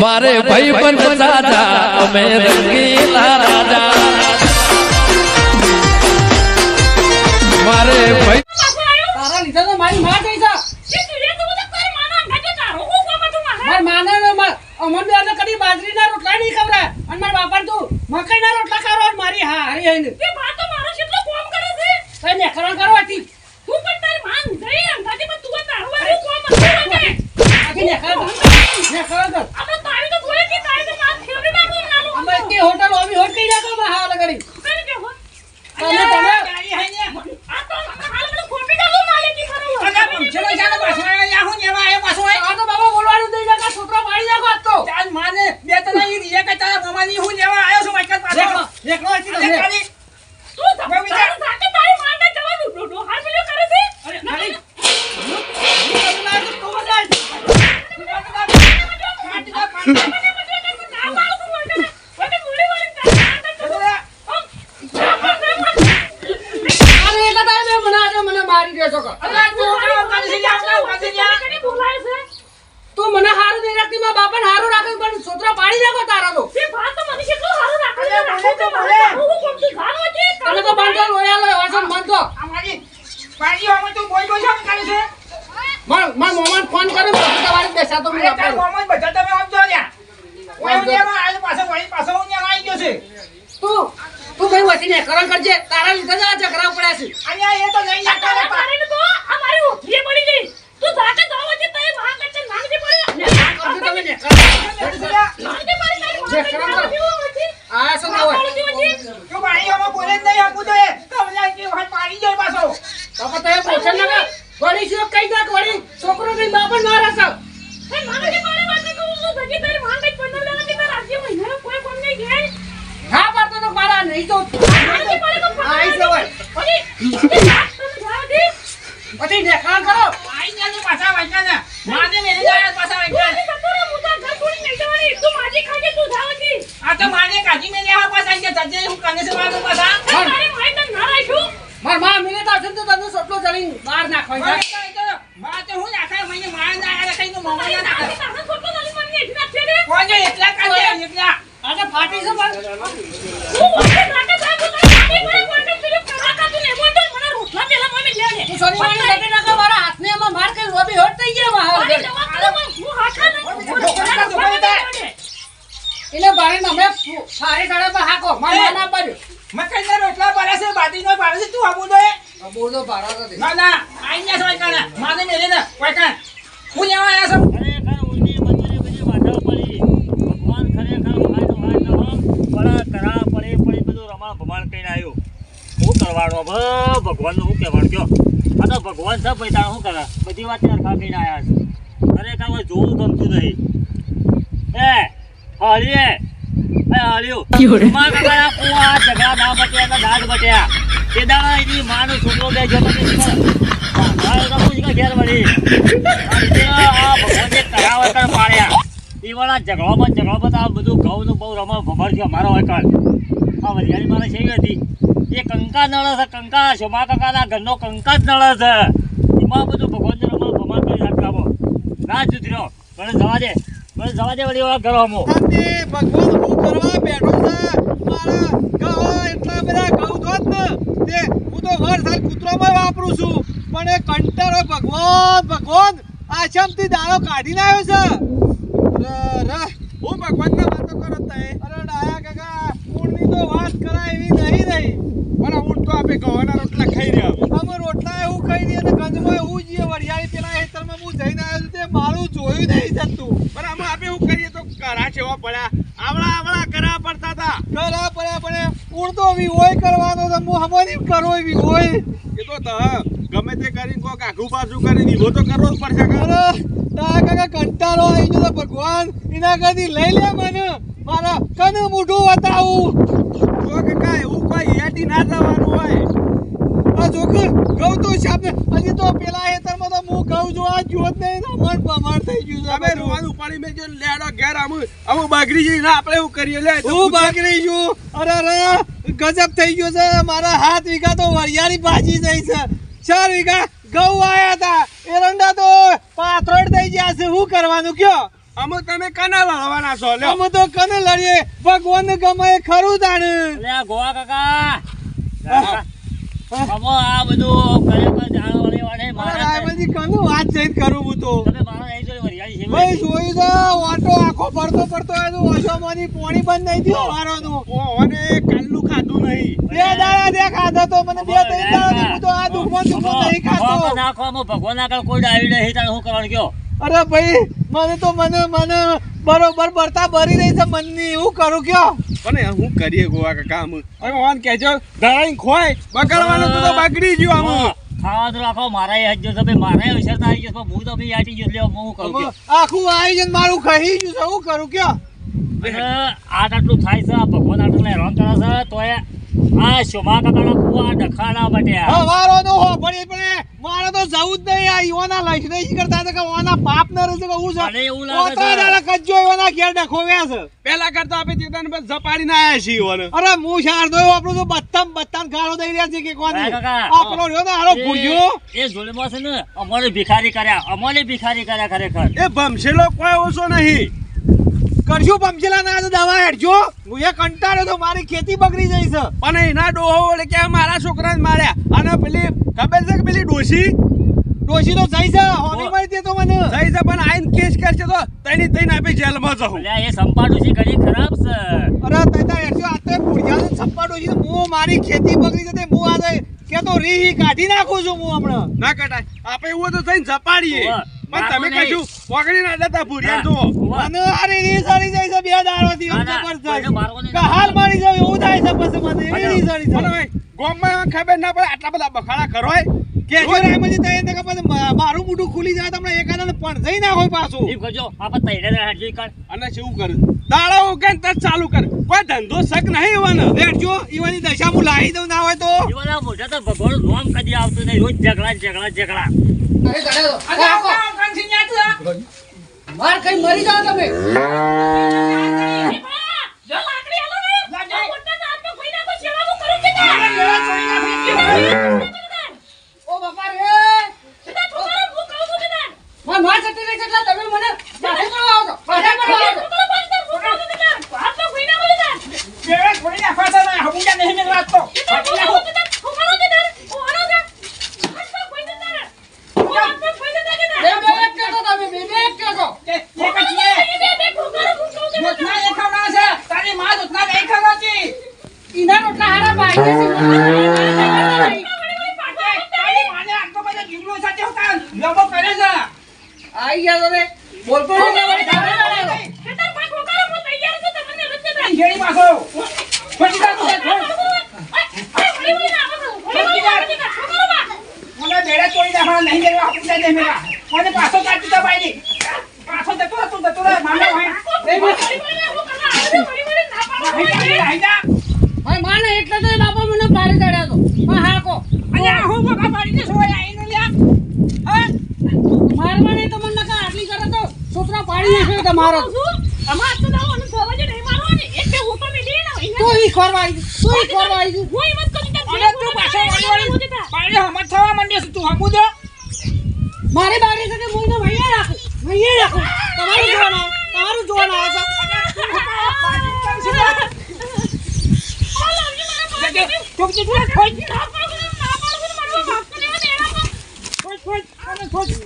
મારે ભાઈ પણ સાજા અમે રંગીલા રાજા. મારે ભાઈ તારા લીધે તો મારી માં થઈ છે માર માને ને બે તો રોટલા નહીં ખવડાય અને માર બાપા તું મારી હા હારી હઈને તઈ ને ખરણ કરવાથી આખી ને ખરણ ને ખરણ કર અમે કે હોટલ ઓમી હોટ નાખો માં હા. લગડી તમે તમે આ તો બાબા બોલવાનું દઈ નાખા છોકરો મારી નાખો આજ તો દેખો દેખો આથી તમે અરે ખાલી તું બધા અરે એક હતા બે મને આજે મને છો? તું મને હારું દઈ રાખતી મારા બાપાને હારું રાખે પણ છોકરા પાડી નાખો તારા તો તમે તો બાંધો રોયા લો વાસણ બાંધો. માર મોમાન ફોન કર્યો તો તમારી બેસા તો હું તું તું ભાઈ વસીને કરણ કરજે. તારા લીધે જ આ ઝઘડા પડ્યા છે. ને આ કરજો તમે ને આ શું ના હોય બાપા તમે પોષણ ના કર વળી શું કઈ નાખ વળી? છોકરો કઈ બાપા ના રસો હા પાડતો તો મારા નહીં તો પછી ને કરણ કરો આ તો માને કાઢી મેં લેવા પાછા આવી ગયા જજે હું કને છે મારું પાછા મારમાં મિલે તો હશે તો તને સટલો જણી બહાર નાખવા મારે જાય તો એ તો માં તો હું નાખા મને માર ના આયા કઈ તો મોમાં ના નાખા કોને એટલા કાઢે એટલા આજે ફાટી છે પણ તું શનિવારે લગી નાખો મારા હાથને એમાં માર કરી રોબી હોટ થઈ ગયા મારા એટલે બારે અમે સારી સાડા પર હાકો મને ના પડ્યો મકાઈના રોટલા પડે છે બાટીનો પડે છે તું આબુ દે બોલો બારા નથી ના ના આઈ ના સોય કાના માને મેલે ને કોઈ કાન હું લેવા આયા છું. ખરેખર ઊંડી મંદિરે બધી વાંધો પડી. ભગવાન ખરેખર ભાઈ ન હો. પણ કરા પડે પડે બધું રમા ભગવાન કઈને આવ્યો શું કરવાનો બ ભગવાનનું શું કહેવાનું કયો? આ ભગવાન છે ભાઈ તારે શું કરે? બધી વાત સરખા કહીને આવ્યા છે. ખરેખર જોવું ગમતું નહીં એ હળીએ. એ હળ્યું તમારા કાકાના કુવા ઝઘડા ના બટ્યા ને દાદ બટ્યા તે દાડા એની માનો છોકરો બે જતો ઘેર વળી. આ ભગવાન જે કરાવે કર પાડ્યા ઈ વાળા ઝઘડોમાં તો આ બધું ઘઉંનું બહુ રમણ ભમર થયો મારો એકલ આ વરિયાળી મારે છે હતી. એ કંકા નળ છે કંકા શોમા કાકાના ઘરનો કંકા જ નળે છે. એમાં બધું ભગવાનનું રમણ ભમર કરી નાખલામો ના જુદર્યો મને જવા દે. મને જવા દે વળી વાળા ઘરોમાં શાંતિ ભગવાન હું કરવા બેઠો છે. મારા એટલા બધા ધોત ને તે હું તો હર સાલ કૂતરોમાં વાપરું છું. પણ એ કંટાળો ભગવાન ભગવાન આશ્રમથી દાળો કાઢીને આવ્યો છે. ર ર હું ભગવાનના વાતો કરો તય અરે ડાયા કાકા ઊંડની તો વાત કરાય એવી નહીં નહીં પણ ઊંડ તો આપે ઘઉંના રોટલા ખાઈ રહ્યા. અમે રોટલા એવું ખાઈ રહ્યા ને ગંજમાં એવું જ વરિયાળી પેલા હેતરમાં હું જઈને આવ્યો છું તે મારું જોયું નહીં જતું પણ અમે આપે એવું કરીએ તો કરા છેવા પડ્યા. આવડા આવડા કરા પડતા હતા. કરા પડ્યા પડે ઉડતો બી હોય કરવાનો તો હું કરો બી હોય. એ તો ત ગમે તે કરીને કોક આઘું પાછું કરીને ઈવો તો કરવો જ પડશે અરે તા કાકા કંટાળો આવી ગયો ભગવાન એના કરતી લઈ લે મને. મારા કનું મોઢું બતાવું જો કાકા એવું કોઈ યાદી ના જવાનું હોય. આ ઘઉં તો સામે હજી તો પેલા હેતરમાં તો હું ઘઉં જોવા જોત નહીં. રમણ પમણ થઈ ગયું છે અમે રોવાનું પાણી મેં જો લેડો ઘેર આવું આવું બાગરી જઈ ના આપણે એવું કરીએ? લે હું બાગરી છું. અરે અરે ગજબ થઈ ગયો છે. મારા હાથ વીઘા તો વરિયાળી ભાજી જાય છે. ચાર વીઘા ઘઉં આયા હતા. એરંડા તો પાથરડ થઈ ગયા છે. શું કરવાનું કયો? અમે તમે કને લડવાના છો? અમે તો કને લડીએ? ભગવાન ગમે ખરું તાણ. ગોવા કાકા. અમો આ બધું ખરેખર જાણવાની વાળે મારે આ બધી કનું વાત જઈને કરું હું તો. તમે મારા અહીં જોઈ વરિયાળી છે ભાઈ જોયું તો ઓટો આખો ફરતો ફરતો હોય તો ઓછોમાંની પોણી બંધ નહીં થયો વારોનું ઓને કાલનું ખાધું નહીં. બે દાડા દે ખાધો તો મને બે ત્રણ દાડા હું તો આ દુખમાં દુખમાં નહીં ખાતો. નાખો અમો ભગવાન આગળ કોઈ ડાવી નહીં તારે કરવાનું કયો? અરે ભાઈ મને તો મને મને બરોબર બરતા ભરી રહી છે મનની એવું કરું કયો? પણ હું કરીએ ગોવા કાકા અમે હવે ઓન કહેજો ધરાઈ ખોય બગડવાનું તો બગડી ગયું આમ. ખાવા તો રાખો મારા હજો તમે મારા વિચાર આવી ગયો હું તો બી આટી ગયો એટલે હું કહું આખું આવી જન મારું ખાઈ ગયું છે એવું કરું કયો? અને આ આટલું થાય છે ભગવાન આટલું હેરાન કરે છે તો આ શોભા કાકાના કુવા ડખાડા બટ્યા હવારો નો હો પડી પણ મારે તો જવું જ નહીં આ ઈવાના લઈ નહીં કરતા હતા કે ઓના બાપ ન રહેશે કે હું છે. મને એવું લાગે ઓતરા છે. દાડા કજ્જો ઈવાના ઘેર ડખોવ્યા છે. પેલા કરતા આપણે ચેતન પર ઝપાડીને આયા છીએ ઓને અરે હું શારદો આપણું તો બત્તમ બત્તમ ગાળો દઈ રહ્યા છે કે કોને. આપણો. રહ્યો ને હારો ભૂલ્યો એ- એ જોડેમાં છે ને અમારે ભિખારી કર્યા અમારે ભિખારી કર્યા ખરેખર. એ ભમશેલો કોઈ ઓછો નહીં. કરશું પમચેલા ના તો દવા હેડજો. હું એ કંટાળ્યો તો મારી ખેતી બગડી જઈ છે. પણ એના ડોહો એટલે કે મારા છોકરાને માર્યા. અને પેલી ખબર છે કે પેલી ડોશી? ડોશી તો જઈ છે. હોમી મળી દે તો મને. જઈ છે પણ આઈને કેસ કરશે તો તઈની તઈને આપી જેલમાં જવું. એટલે એ સંપાડું છે ઘણી ખરાબ છે. અરે તૈતા હેડજો. આ તો ભૂળ્યા ને છપ્પા ડોશી તો હું મારી ખેતી બગડી જતે હું આજે કે તો રી કાઢી નાખું છું હું હમણાં. ના કટાય આપણે એવું તો થઈને જપાડીએ. પણ તમે કશું પકડી ના દેતા ભૂરિયા જુઓ. મને અરે રી સારી જાય છે બે દાડોથી થી જબરજસ્ત. હાલ મારી જાવ એવું થાય છે પછી મને એવી રી સારી જાય ગોમમાં ખબર ના પડે આટલા બધા બખાડા કરો કે જો રાયમજી તઈ ને પછી મારું મોઢું ખુલી જાય તમને એકાદા પણ જઈ ના હોય પાછું. એમ કરજો આપણે તૈયાર હાજી કર અને શું કર? દાડા ઉકેન ને ચાલુ કર. કોઈ ધંધો શક નહીં એવાનો. બેઠજો ઈવાની દશા હું લાવી દઉં ના હોય તો. ઈવાના મોઢા તો ભગવાન નોમ કદી આવતું નહીં. રોજ ઝઘડા ઝઘડા ઝઘડા. માર કઈ મરી જાવ તમે જો લાકડી આલો ને. જો મોટા ના હાથમાં કોઈ નાખો, સેવાનું કરું કે ના? ઓ બાપા રે સીધા છોકરા, હું કહું છું કે ના? માર માર ચટી રહી છે એટલે તમે મને બાધા કરવા આવો છો. બાધા કરવા આવો છો. છોકરા પાસે તો હું કહું છું કે ના? હાથમાં કોઈ નાખો કે ના? બે બે એક ટેકો તમે બે બે એક ટેકો ઈના રોટલા હારા બાઈ છે આઈ ગયા તમે બોલતો નહીં કે મારી સામે લડાડો. મારી. માને એટલે તો બાપા મને ભારે ચડ્યા તો. પણ હાકો મારવા નહીં તો મને નકા આટલી કરે તો છોકરા પાડી નાખ્યો તમારો. તો ઈ ખોરવા આવી તો ઈ ખોરવા આવી મારી બારી છે કે હું એને વહીએ રાખું વહીએ રાખું. તમારું જોવાનું આવે, તમારું જોવાનું આવે છે.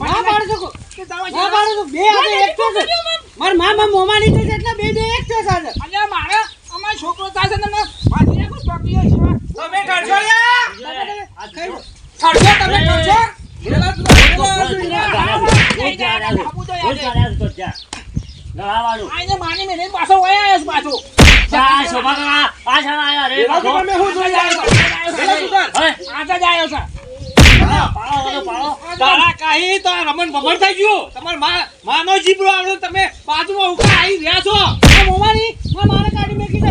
ના પાડું છું ના પાડું છું બે તમારું એક છો છે. મારા મામા મોમાની છે એટલે બે બે એક છે સાથે મારી નાખું તમે તમે. આઈને માની પાછો વયા આવ્યો પાછો જા, શોભા કાકા, આ શાળા આયા રે, પેલા તમે જોઈ આવ્યા છો? પેલા સુધાર. હે, આજા જ આવ્યો છે પાડો, પાડો, પાડો. તારા કાંઈ તો રમણ ભમણ થઈ ગયું તમારમાં માનો જીબડો આવડો તમે બાજુમાં ઊભા આવી રહ્યા છો મોમાની મારે કાઢી મેકી છે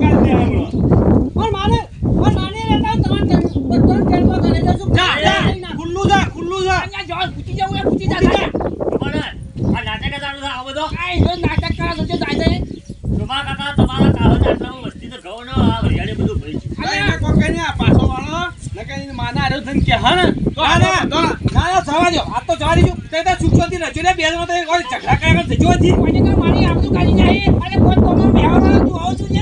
જવા દો આ તો જવા દીધું. તે તો સુખ શાંતિ રચ્યો ને તો કોઈ ઝઘડા વગર જજો હજી કોઈને તો મારી આબરૂ કાઢી જાય. અને કોણ કોનો બેહવાનો તું આવું છું ને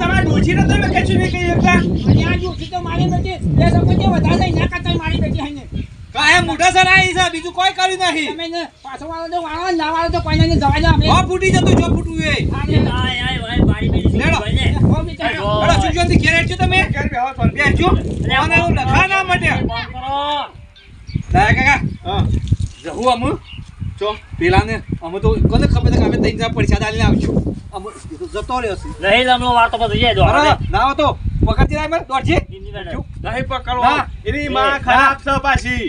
તમારા ડોશીને તમે કશું નહીં કહી શકતા અને આ જોખી તો મારી બેટી. બે સમજે વધારે ના કરતા મારી બેટી હઈને કાંઈ સર સરાઈ છે બીજું કોઈ કર્યું નહીં. તમે ને પાછો વાળો તો વાળો ના વાળો તો કોઈને ને જવા દો અમે ફૂટી જતું જો ફૂટવું એ. આય આય ભાઈ મારી લેડો. ને. ઘેર હેડજો તમે. ઘેર બેહો શાંતિ. બેસજો અને હું લખા ના માટે. કાકા. જહુ અમુ ચો પેલાને અમે તો કોને ખબર છે કે અમે ત્રણ ચાર પૈસા ડાલીને આવીશું. અમે તો જતો રહ્યો છે. નહીં લમણો વાર્તો પર જઈએ ના હો તો પકડતી રાય દોડજે. નહીં પકડવો ના. એની માં ખરાબ છે પાછી.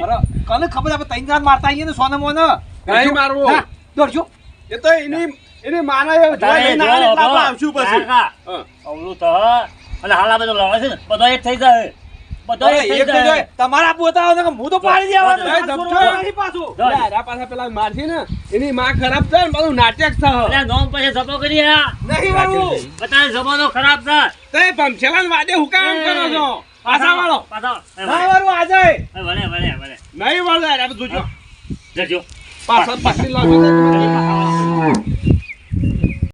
કોને ખબર આપણે ત્રણ ચાર મારતા આવીએ ને સોને મોને નહીં મારવું. દોડજો. એ તો એની એની માને એ જોવા તારે લઈને જો, આવે એટલે આપણે આવશું પછી. અવળું તો અને હાલ આ લડે છે ને. બધો એક થઈ જાય. બધો તમારા પોતા હું તો પાડી દેવાનો પાછું. પાછું પેલા મારશે ને એની માં ખરાબ છે ને બધું નાટક છે. નોમ પછી જપો કરી નહીં વાળું બતાવે જમાનો ખરાબ છે. તે ભમછેલાને વાદે હું કામ કરો છો. પાછા વાળો. પાછા ના વળે. આજે. એ વળે વળે વળે. નહીં વાળો આપણે જોજો જજો પાછળ પાછળ લાગો